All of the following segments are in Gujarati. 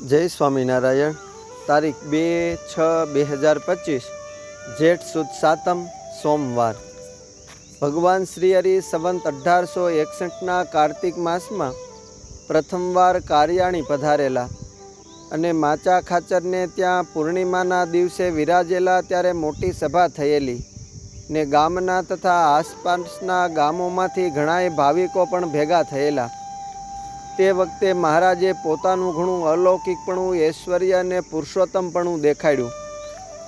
જય સ્વામિનારાયણ. તારીખ બે છ બે હજાર પચીસ, જેઠ સુદ સાતમ, સોમવાર. ભગવાન શ્રી હરિ સંવંત અઢારસો એકસઠના કાર્તિક માસમાં પ્રથમવાર કારિયાણી પધારેલા અને માચા ખાચરને ત્યાં પૂર્ણિમાના દિવસે વિરાજેલા ત્યારે મોટી સભા થયેલી ને ગામના તથા આસપાસના ગામોમાંથી ઘણાય ભાવિકો પણ ભેગા થયેલા. તે વખતે મહારાજે પોતાનું ઘણું અલૌકિકપણું, ઐશ્વર્ય અને પુરુષોત્તમપણું દેખાડ્યું.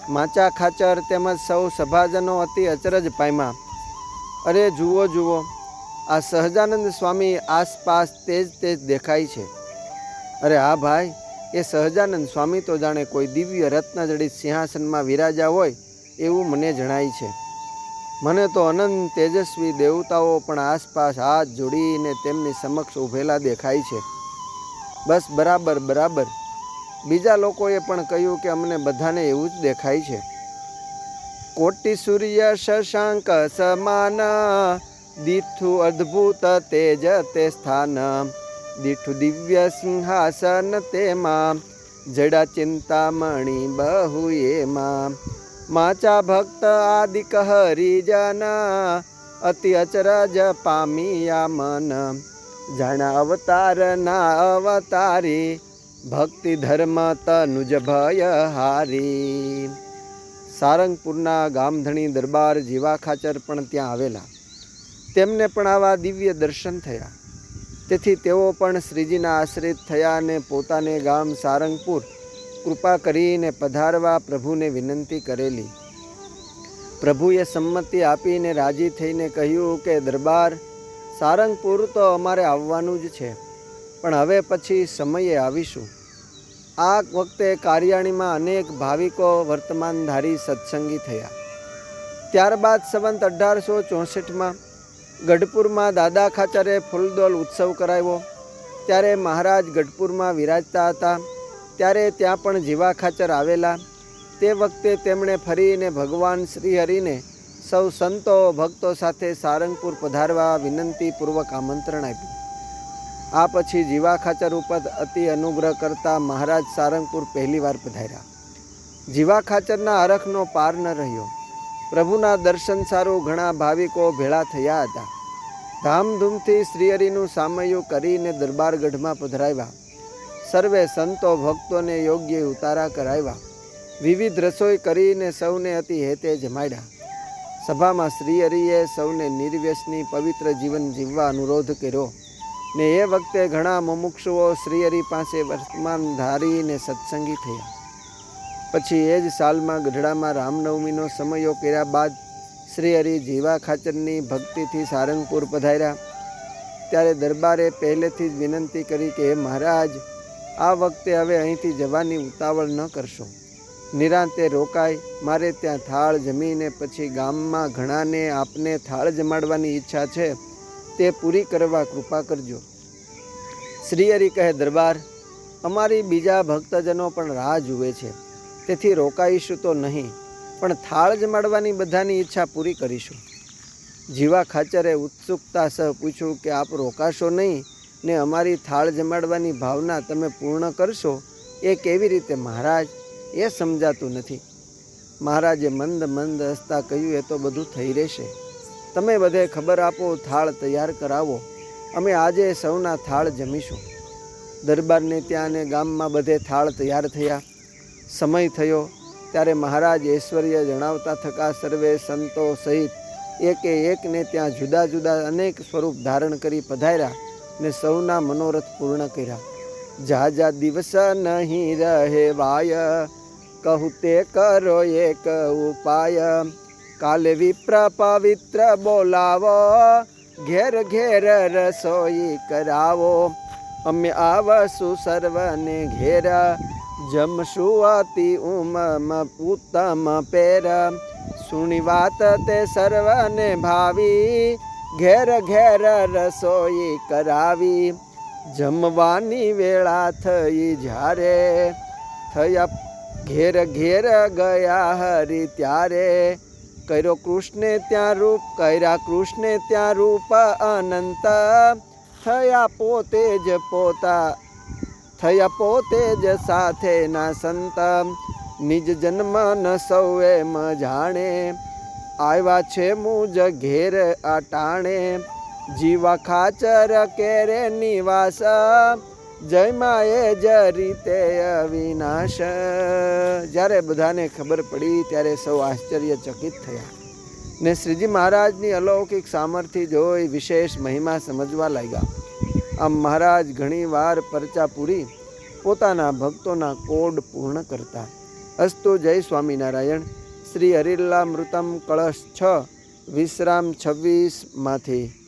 માચા ખાચર તેમજ સૌ સભાજનો અતિ અચરજ પામ્યા. અરે, જુઓ જુઓ, આ સહજાનંદ સ્વામી આસપાસ તેજ તેજ દેખાય છે. અરે, હા, ભાઈ, એ સહજાનંદ સ્વામી તો જાણે કોઈ દિવ્ય રત્નજડિત સિંહાસનમાં વિરાજા હોય એવું મને જણાય છે. મને તો અનંત તેજસ્વી દેવતાઓ પણ આસપાસ હાથ જોડીને તેમની સમક્ષ ઊભેલા દેખાય છે. બસ બરાબર બરાબર. બીજા લોકોએ પણ કહ્યું કે અમને બધાને એવું જ દેખાય છે. કોટી સૂર્ય શશાંક સમાન, દીઠું અદ્ભુત તેજ તે સ્થાન, દીઠું દિવ્ય સિંહાસન તેમાં, જડા ચિંતામણી બહુ એમાં. માચા ભક્ત આદિક હરિજન અતિ અચરજ પામિયા મન જાણા અવતાર ના અવતારી ભક્તિ ધર્મ તનુજ ભય હારી સારંગપુરના ગામધણી દરબાર જીવા ખાચર પણ ત્યાં આવેલા. તેમને પણ આવા દિવ્ય દર્શન થયા. તેથી તેઓ પણ શ્રીજીના આશ્રિત થયા અને પોતાને ગામ સારંગપુર કૃપા કરીને પધારવા પ્રભુને વિનંતી કરેલી. પ્રભુએ સંમતિ આપીને રાજી થઈને કહ્યું કે, દરબાર, સારંગપુર તો અમારે આવવાનું જ છે, પણ હવે પછી સમયે આવીશું. આ વખતે કાર્યાણીમાં અનેક ભાવિકો વર્તમાનધારી સત્સંગી થયા. ત્યારબાદ સંવંત અઢારસો ચોસઠમાં ગઢપુરમાં દાદા ખાચરે ફૂલદોલ ઉત્સવ કરાવ્યો. ત્યારે મહારાજ ગઢપુરમાં વિરાજતા હતા. ત્યારે ત્યાં પણ જીવા ખાચર આવેલા. તે વખતે તેમણે ફરીને ભગવાન શ્રી હરિને સૌ સંતો ભક્તો સાથે સારંગપુર પધારવા વિનંતીપૂર્વક આમંત્રણ આપ્યું. આ પછી જીવા ખાચર ઉપર અતિ અનુગ્રહ કરતા મહારાજ સારંગપુર પહેલીવાર પધાર્યા. જીવા ખાચરના અરખનો પાર ન રહ્યો. પ્રભુના દર્શન સારું ઘણા ભાવિકો ભેળા થયા હતા. ધામધૂમથી શ્રીહરિનું સામયું કરીને દરબારગઢમાં પધરાવ્યા. સર્વે સંતો ભક્તોને યોગ્ય ઉતારા કરાવ્યા. વિવિધ રસોઈ કરીને સૌને અતિ હેતે જમાડ્યા સભામાં શ્રી હરિએ સૌને નિર્વ્યસની પવિત્ર જીવન જીવવા અનુરોધ કર્યો. ને એ વખતે ઘણા મુમુક્ષુઓ શ્રીહરિ પાસે વર્તમાન ધારીને સત્સંગી થયા. પછી એ જ સાલમાં ગઢડામાં રામનવમીનો સમયો કર્યા બાદ શ્રીહરિ જીવા ખાચરની ભક્તિથી સારંગપુર પધાર્યા. ત્યારે દરબારે પહેલેથી જ વિનંતી કરી કે, હે મહારાજ આ વખતે હવે અહીંથી જવાની ઉતાવળ ન કરશો. નિરાંતે રોકાય, મારે ત્યાં થાળ જમીને પછી ગામમાં ઘણાને આપને થાળ જમાડવાની ઈચ્છા છે, તે પૂરી કરવા કૃપા કરજો. શ્રીહરિ કહે, દરબાર, અમારી બીજા ભક્તજનો પણ રાહ જુએ છે. તેથી રોકાઈશું તો નહીં, પણ થાળ જમાડવાની બધાની ઈચ્છા પૂરી કરીશું. જીવા ખાચરે ઉત્સુકતા સહ પૂછ્યું કે, આપ રોકાશો નહીં? ને અમારી થાળ જમાડવાની ભાવના તમે પૂર્ણ કરશો, એ કેવી રીતે મહારાજ? એ સમજાતું નથી. મહારાજે મંદ મંદ હસતા કહ્યું, એ તો બધું થઈ રહેશે. તમે બધે ખબર આપો, થાળ તૈયાર કરાવો. અમે આજે સૌના થાળ જમીશું. દરબારને ત્યાં ને ગામમાં બધે થાળ તૈયાર થયા. સમય થયો, ત્યારે મહારાજ ઐશ્વર્ય જણાવતા થકા સર્વે સંતો સહિત એકે એકને ત્યાં જુદા જુદા અનેક સ્વરૂપ ધારણ કરી પધાર્યા. ને સૌના મનોરથ પૂર્ણ કર્યા. જા જા દિવસ નહીં રહે વાય, કહું તે કરો એક ઉપાય. કાલે વિપ્ર પવિત્ર બોલાવો, ઘેર ઘેર રસોઈ કરાવો. અમે આવશું સર્વને ઘેર, જમશું અતિ ઉમમ ઉત્તમ પેર. સુણી વાત તે સર્વને ભાવી ઘેર ઘેર રસોઈ કરાવી. જમવાની વેળા થઈ જ્યારે થયા ઘેર ઘેર ગયા હરી ત્યારે. કર્યો કૃષ્ણે ત્યાં રૂપ, કર્યા કૃષ્ણે ત્યાં રૂપ અનંત. થયા પોતે જ પોતા, થયા પોતે જ સાથેના સંત. નિજ જન્મ ન સૌએ મ જાણે આવ્યા છે મુજ ઘેર અટાણે. જીવા ખાચર કેરે નિવાસ. જય માએ જ રીતે અવિનાશ. જ્યારે બધાને ખબર પડી ત્યારે સૌ આશ્ચર્યચકિત થયા. ને શ્રીજી મહારાજની અલૌકિક સામર્થ્ય જોઈ વિશેષ મહિમા સમજવા લાગ્યા. આમ મહારાજ ઘણીવાર પરચા પૂરી પોતાના ભક્તોના કોડ પૂર્ણ કરતા. અસ્તુ જય સ્વામિનારાયણ. શ્રી હરિલામૃતમ કળશ છ વિશ્રામ છવ્વીસમાંથી